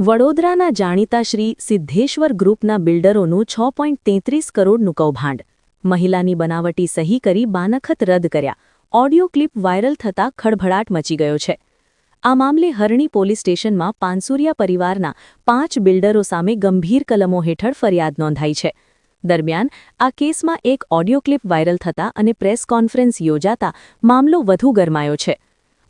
વડોદરાના જાણીતા શ્રી સિદ્ધેશ્વર ગ્રુપના બિલ્ડરોનું છ પોઈન્ટ તેત્રીસ કરોડનું કૌભાંડ. મહિલાની બનાવટી સહી કરી બાનખત રદ કર્યા. ઓડિયો ક્લિપ વાયરલ થતાં ખળભળાટ મચી ગયો છે. આ મામલે હરણી પોલીસ સ્ટેશનમાં પાનસુરિયા પરિવારના પાંચ બિલ્ડરો સામે ગંભીર કલમો હેઠળ ફરિયાદ નોંધાઈ છે. દરમિયાન આ કેસમાં એક ઓડિયો ક્લિપ વાયરલ થતા અને પ્રેસ કોન્ફરન્સ યોજાતા મામલો વધુ ગરમાયો છે.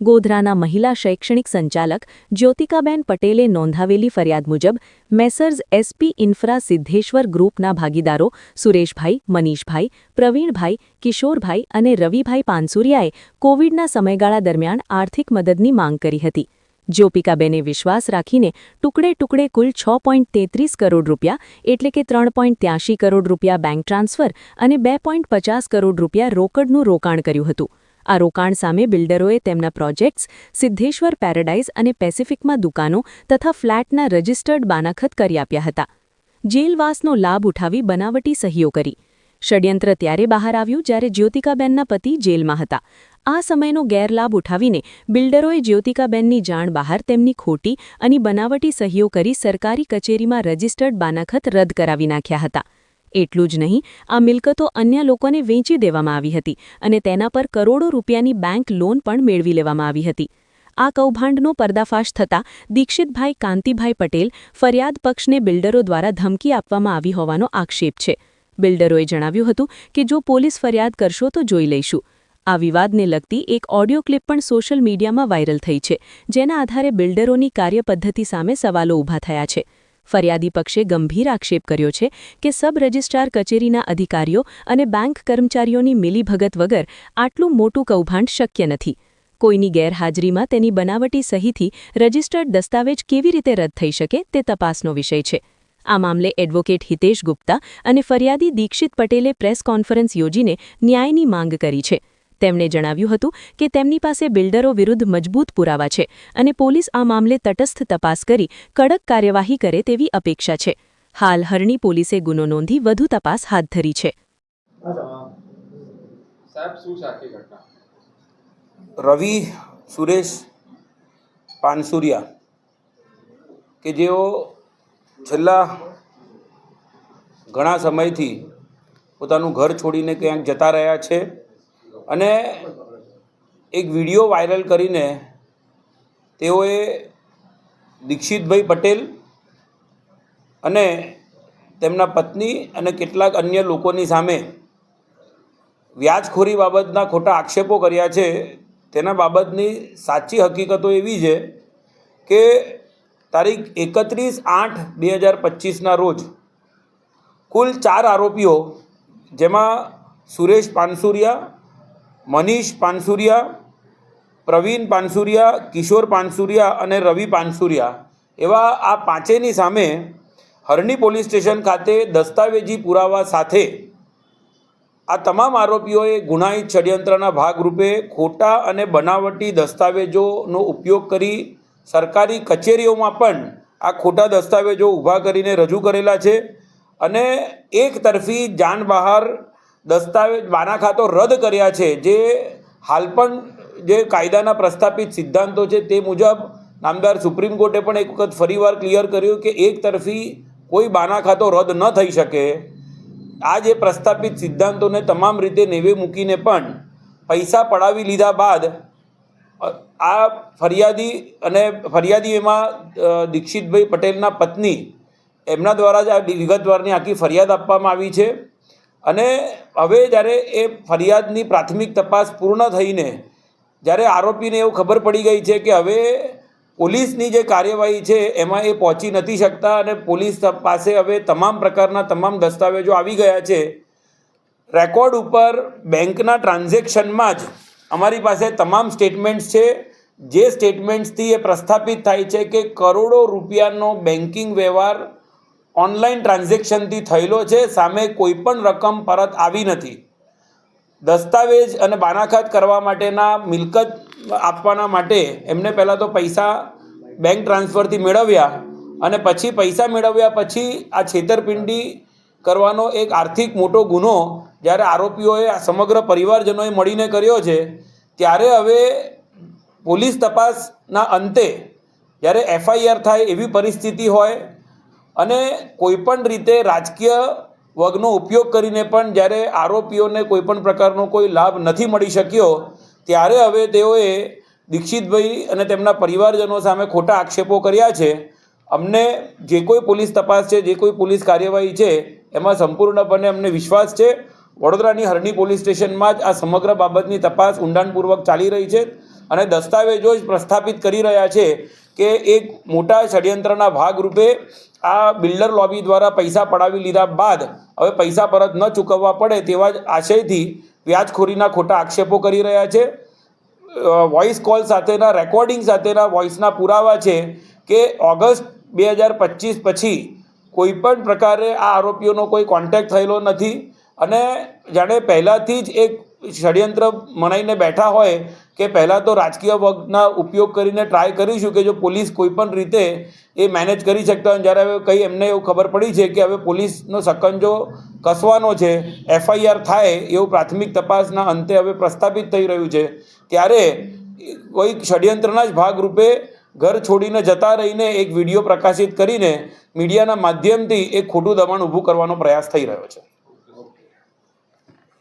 ગોધરાના મહિલા શૈક્ષણિક સંચાલક જ્યોતિકાબેન પટેલે નોંધાવેલી ફરિયાદ મુજબ મેસર્સ એસપી ઇન્ફ્રા સિદ્ધેશ્વર ગ્રુપના ભાગીદારો સુરેશભાઈ, મનીષભાઈ, પ્રવીણભાઈ, કિશોરભાઈ અને રવિભાઈ પાનસુરિયાએ કોવિડના સમયગાળા દરમિયાન આર્થિક મદદની માંગ કરી હતી. જ્યોપિકાબેને વિશ્વાસ રાખીને ટુકડે ટુકડે કુલ છ પોઈન્ટ તેત્રીસ કરોડ રૂપિયા એટલે કે ત્રણ પોઈન્ટ ત્યાંશી કરોડ રૂપિયા બેંક ટ્રાન્સફર અને બે પોઈન્ટ પચાસ કરોડ રૂપિયા રોકડનું રોકાણ કર્યું હતું. આ રોકાણ સામે બિલ્ડરોએ તેમના પ્રોજેક્ટ્સ, સિદ્ધેશ્વર પેરેડાઇઝ અને પેસિફિકમાં દુકાનો તથા ફ્લેટના રજિસ્ટર્ડ બાનાખત કરી આપ્યા હતા. જેલવાસનો લાભ ઉઠાવી બનાવટી સહીઓ કરી. ષડયંત્ર ત્યારે બહાર આવ્યું જ્યારે જ્યોતિકાબેનના પતિ જેલમાં હતા. આ સમયનો ગેરલાભ ઉઠાવીને બિલ્ડરોએ જ્યોતિકાબેનની જાણ બહાર તેમની ખોટી અને બનાવટી સહીઓ કરી સરકારી કચેરીમાં રજિસ્ટર્ડ બાનાખત રદ કરાવી નાખ્યા હતા. એટલું જ નહીં, આ મિલકતો અન્ય લોકોને વેચી દેવામાં આવી હતી અને તેના પર કરોડો રૂપિયાની બેંક લોન પણ મેળવી લેવામાં આવી હતી. આ કૌભાંડનો પર્દાફાશ થતાં દીક્ષિતભાઈ કાંતિભાઈ પટેલ ફરિયાદ પક્ષને બિલ્ડરો દ્વારા ધમકી આપવામાં આવી હોવાનો આક્ષેપ છે. બિલ્ડરોએ જણાવ્યું હતું કે જો પોલીસ ફરિયાદ કરશો તો જોઈ લઈશું. આ વિવાદને લગતી એક ઓડિયો ક્લિપ પણ સોશિયલ મીડિયામાં વાયરલ થઈ છે, જેના આધારે બિલ્ડરોની કાર્યપદ્ધતિ સામે સવાલો ઊભા થયા છે. ફરિયાદી પક્ષે ગંભીર આક્ષેપ કર્યો છે કે સબ રજિસ્ટ્રાર કચેરીના અધિકારીઓ અને બેંક કર્મચારીઓની મિલીભગત વગર આટલું મોટું કૌભાંડ શક્ય નથી. કોઈની ગેરહાજરીમાં તેની બનાવટી સહીથી રજિસ્ટર્ડ દસ્તાવેજ કેવી રીતે રદ થઈ શકે તે તપાસનો વિષય છે. આ મામલે એડવોકેટ હિતેશ ગુપ્તા અને ફરિયાદી દીક્ષિત પટેલે પ્રેસ કોન્ફરન્સ યોજીને ન્યાયની માંગ કરી છે. તેમણે જણાવ્યું હતું કે તેમની પાસે બિલ્ડરો વિરુદ્ધ મજબૂત પુરાવા છે અને પોલીસ આ મામલે તટસ્થ તપાસ કરી કડક કાર્યવાહી કરે તેવી અપેક્ષા છે. હાલ હરણી પોલીસે ગુનો નોંધી વધુ તપાસ હાથ ધરી છે. રવિ સુરેશ પાનસુરિયા કે જેઓ છેલ્લા ઘણા સમયથી પોતાનું ઘર છોડીને ક્યાંક જતા રહ્યા છે અને એક વીડિયો વાયરલ કરીને તેઓએ દીક્ષિતભાઈ પટેલ અને તેમના પત્ની અને કેટલાક અન્ય લોકોની સામે વ્યાજખોરી બાબતના ખોટા આક્ષેપો કર્યા છે. તેના બાબતની સાચી હકીકતો એવી છે કે તારીખ એકત્રીસ આઠ બે હજાર પચીસના રોજ કુલ ચાર આરોપીઓ, જેમાં સુરેશ પાનસુરિયા મનીષ પાનસુરિયા, પ્રવીણ પાનસુરિયા, કિશોર પાનસુરિયા અને રવિ પાનસુરિયા. એવા આ પાંચેની સામે હરણી પોલીસ સ્ટેશન ખાતે દસ્તાવેજી પુરાવા સાથે આ તમામ આરોપીઓએ ગુનાહિત ષડયંત્રના ભાગરૂપે ખોટા અને બનાવટી દસ્તાવેજોનો ઉપયોગ કરી સરકારી કચેરીઓમાં પણ આ ખોટા દસ્તાવેજો ઊભા કરીને રજૂ કરેલા છે અને એક તરફી જાન બહાર દસ્તાવેજ બાનાખાતો રદ કર્યા છે, જે હાલ પણ જે કાયદાના પ્રસ્થાપિત સિદ્ધાંતો છે તે મુજબ નામદાર સુપ્રીમ કોર્ટે પણ એક વખત ફરીવાર ક્લિયર કર્યું કે એક તરફી કોઈ બાનાખાતો રદ ન થઈ શકે. આ જે પ્રસ્થાપિત સિદ્ધાંતોને તમામ રીતે નેવે મૂકીને પણ પૈસા પડાવી લીધા બાદ આ ફરિયાદી અને ફરિયાદી એમાં દીક્ષિતભાઈ પટેલના પત્ની, એમના દ્વારા જ આ વિગતવારની આખી ફરિયાદ આપવામાં આવી છે. અને હવે જ્યારે એ ફરિયાદની પ્રાથમિક તપાસ પૂર્ણ થઈને જ્યારે આરોપીને એવું ખબર પડી ગઈ છે કે હવે પોલીસની જે કાર્યવાહી છે એમાં એ પહોંચી નથી શકતા અને પોલીસ પાસે હવે તમામ પ્રકારના તમામ દસ્તાવેજો આવી ગયા છે, રેકોર્ડ ઉપર બેંકના ટ્રાન્ઝેક્શનમાં જ અમારી પાસે તમામ સ્ટેટમેન્ટ્સ છે. જે સ્ટેટમેન્ટ્સથી એ પ્રસ્થાપિત થાય છે કે કરોડો રૂપિયાનો બેન્કિંગ વ્યવહાર ઓનલાઈન ટ્રાન્ઝેક્શનથી થયેલો છે, સામે કોઈ પણ રકમ પરત આવી નથી. દસ્તાવેજ અને બાનાખાત કરવા માટેના મિલકત આપવાના માટે એમને પહેલાં તો પૈસા બેંક ટ્રાન્સફરથી મેળવ્યા અને પછી પૈસા મેળવ્યા પછી આ છેતરપિંડી કરવાનો એક આર્થિક મોટો ગુનો જ્યારે આરોપીઓએ આ સમગ્ર પરિવારજનોએ મળીને કર્યો છે, ત્યારે હવે પોલીસ તપાસના અંતે જ્યારે એફઆઈઆર થાય એવી પરિસ્થિતિ હોય અને કોઈપણ રીતે રાજકીય વર્ગનો ઉપયોગ કરીને પણ જ્યારે આરોપીઓને કોઈપણ પ્રકારનો કોઈ લાભ નથી મળી શક્યો, ત્યારે હવે તેઓએ દીક્ષિતભાઈ અને તેમના પરિવારજનો સામે ખોટા આક્ષેપો કર્યા છે. અમને જે કોઈ પોલીસ તપાસ છે, જે કોઈ પોલીસ કાર્યવાહી છે, એમાં સંપૂર્ણપણે અમને વિશ્વાસ છે. વડોદરાની હરણી પોલીસ સ્ટેશનમાં જ આ સમગ્ર બાબતની તપાસ ઊંડાણપૂર્વક ચાલી રહી છે અને દસ્તાવેજો જ પ્રસ્થાપિત કરી રહ્યા છે કે એક મોટા ષડયંત્રના ભાગરૂપે આ બિલ્ડર લોબી દ્વારા પૈસા પડાવી લીધા બાદ હવે પૈસા પરત ન ચૂકવવા પડે તેવા જ આશયથી વ્યાજખોરીના ખોટા આક્ષેપો કરી રહ્યા છે. વોઇસ કોલ સાથેના રેકોર્ડિંગ સાથેના વોઇસના પુરાવા છે કે ઓગસ્ટ બે હજાર પચીસ પછી કોઈપણ પ્રકારે આ આરોપીઓનો કોઈ કોન્ટેક્ટ થયેલો નથી અને જાણે પહેલાંથી જ એક ષડયંત્ર મનાઈને બેઠા હોય કે પહેલાં તો રાજકીય વર્ગના ઉપયોગ કરીને ટ્રાય કરીશું કે જો પોલીસ કોઈપણ રીતે એ મેનેજ કરી શકતા હોય જ્યારે હવે કંઈ એમને એવું ખબર પડી છે કે હવે પોલીસનો સકંજો કસવાનો છે એફઆઈઆર થાય એવું પ્રાથમિક તપાસના અંતે હવે પ્રસ્થાપિત થઈ રહ્યું છે, ત્યારે કોઈ ષડયંત્રના જ ભાગરૂપે ઘર છોડીને જતા રહીને એક વીડિયો પ્રકાશિત કરીને મીડિયાના માધ્યમથી એક ખોટું દબાણ ઊભું કરવાનો પ્રયાસ થઈ રહ્યો છે.